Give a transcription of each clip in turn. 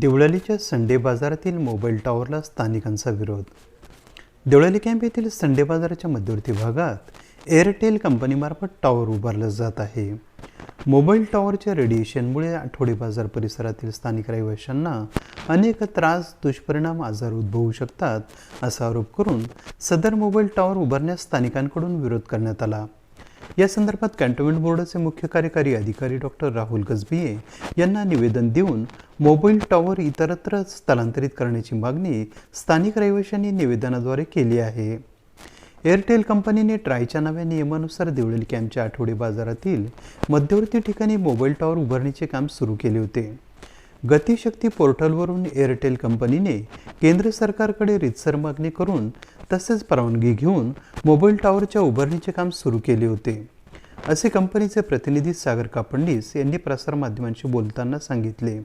देवळालीच्या Sunday बाजारातील mobile टॉवरला स्थानिकांचा विरोध. देवळाली कॅम्प येथील संडे बाजाराच्या मध्यवर्ती भागात एअरटेल कंपनीमार्फत टॉवर उभारलं जात आहे. मोबाईल टॉवरच्या रेडिएशनमुळे आठवडे बाजार परिसरातील स्थानिक रहिवाशांना अनेक त्रास दुष्परिणाम आजार उद्भवू शकतात असा आरोप करून सदर मोबाईल टॉवर उभारण्यास स्थानिकांकडून विरोध करण्यात आला. या संदर्भात कॅन्टोन्मेंट बोर्डाचे मुख्य कार्यकारी अधिकारी डॉक्टर राहुल गजबिये यांना निवेदन देऊन मोबाईल टॉवर इतरत्र स्थलांतरित करण्याची मागणी स्थानिक रहिवाशांनी निवेदनाद्वारे केली आहे. एअरटेल कंपनीने ट्रायच्या नव्या नियमानुसार देवळेल कॅम्पच्या आठवडे बाजारातील मध्यवर्ती ठिकाणी मोबाईल टॉवर उभारणीचे काम सुरू केले होते. गतिशक्ती पोर्टलवरून एअरटेल कंपनीने केंद्र सरकारकडे रितसर मागणी करून तसेच परवानगी घेऊन मोबाईल टॉवरच्या उभारणीचे काम सुरू केले होते. असे कंपनीचे प्रतिनिधी सागर कापंडीस यांनी प्रसारमाध्यमांशी बोलताना सांगितले.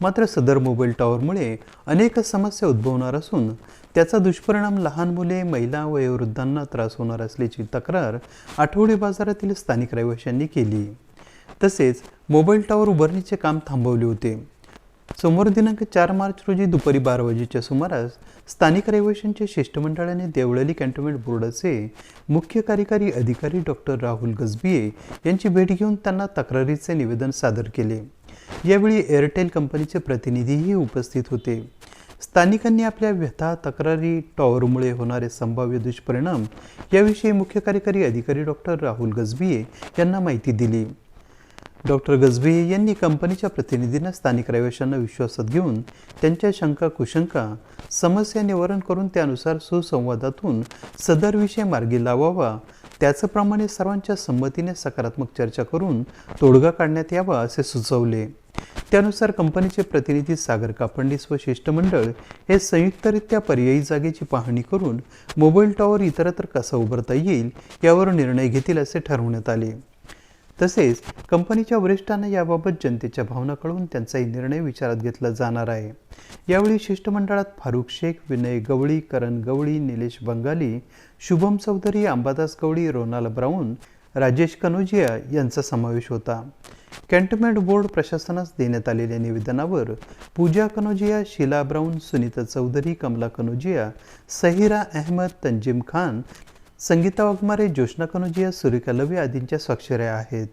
मात्र सदर मोबाईल टॉवरमुळे अनेक समस्या उद्भवणार असून त्याचा दुष्परिणाम लहान मुले महिला वयोवृद्धांना त्रास होणार असल्याची तक्रार आठवडे बाजारातील स्थानिक रहिवाशांनी केली. तसेच मोबाईल टॉवर उभारणीचे काम थांबवले होते. सोमवार दिनांक चार मार्च रोजी दुपारी बारा वाजेच्या सुमारास स्थानिक रहिवाशांच्या शिष्टमंडळाने देवळाली कॅन्टोन्मेंट बोर्डाचे मुख्य कार्यकारी अधिकारी डॉक्टर राहुल गजबिये यांची भेट घेऊन त्यांना तक्रारीचे निवेदन सादर केले. यावेळी एअरटेल कंपनीचे प्रतिनिधीही उपस्थित होते. स्थानिकांनी आपल्या व्यथा तक्रारी टॉवरमुळे होणारे संभाव्य दुष्परिणाम याविषयी मुख्य कार्यकारी अधिकारी डॉक्टर राहुल गजबिये यांना माहिती दिली. डॉक्टर गजबे यांनी कंपनीच्या प्रतिनिधींना स्थानिक रहिवाशांना विश्वासात घेऊन त्यांच्या शंका कुशंका समस्या निवारण करून त्यानुसार सुसंवादातून सदर विषय मार्गी लावावा. त्याचप्रमाणे सर्वांच्या संमतीने सकारात्मक चर्चा करून तोडगा काढण्यात यावा असे सुचवले. त्यानुसार कंपनीचे प्रतिनिधी सागर कापंडीस व शिष्टमंडळ हे संयुक्तरित्या पर्यायी जागेची पाहणी करून मोबाईल टॉवर इतरत्र कसा उभारता येईल यावर निर्णय घेतील असे ठरवण्यात आले. तसेच कंपनीच्या वरिष्ठांना याबाबत जनतेच्या भावना कळून त्यांचाही निर्णय विचारात घेतला जाणार आहे. यावेळी शिष्टमंडळात फारुख शेख विनय गवळी करण गवळी निलेश बंगाली शुभम चौधरी अंबादास गवळी रोनाल ब्राऊन राजेश कनोजिया यांचा समावेश होता. कॅन्टोन्मेंट बोर्ड प्रशासनास देण्यात आलेल्या निवेदनावर पूजा कनोजिया शीला ब्राऊन सुनीता चौधरी कमला कनोजिया सहिरा अहमद तंजीम खान संगीता वाघमारे ज्योष्ना कनोजिया सुरेखा लवे आदींच्या स्वाक्षऱ्या आहेत.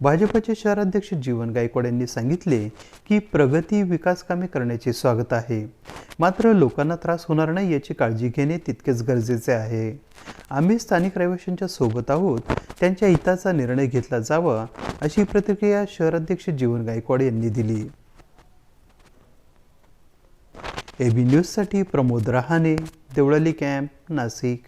भाजपचे शहराध्यक्ष जीवन गायकवाड यांनी सांगितले की प्रगती विकास कामे करण्याचे स्वागत आहे. मात्र लोकांना त्रास होणार नाही याची काळजी घेणे तितकेच गरजेचे आहे. आम्ही स्थानिक रहिवाशांच्या सोबत आहोत त्यांच्या हिताचा निर्णय घेतला जावा अशी प्रतिक्रिया शहराध्यक्ष जीवन गायकवाड यांनी दिली. एबी न्यूजसाठी प्रमोद रहाणे देवळाली कॅम्प नाशिक.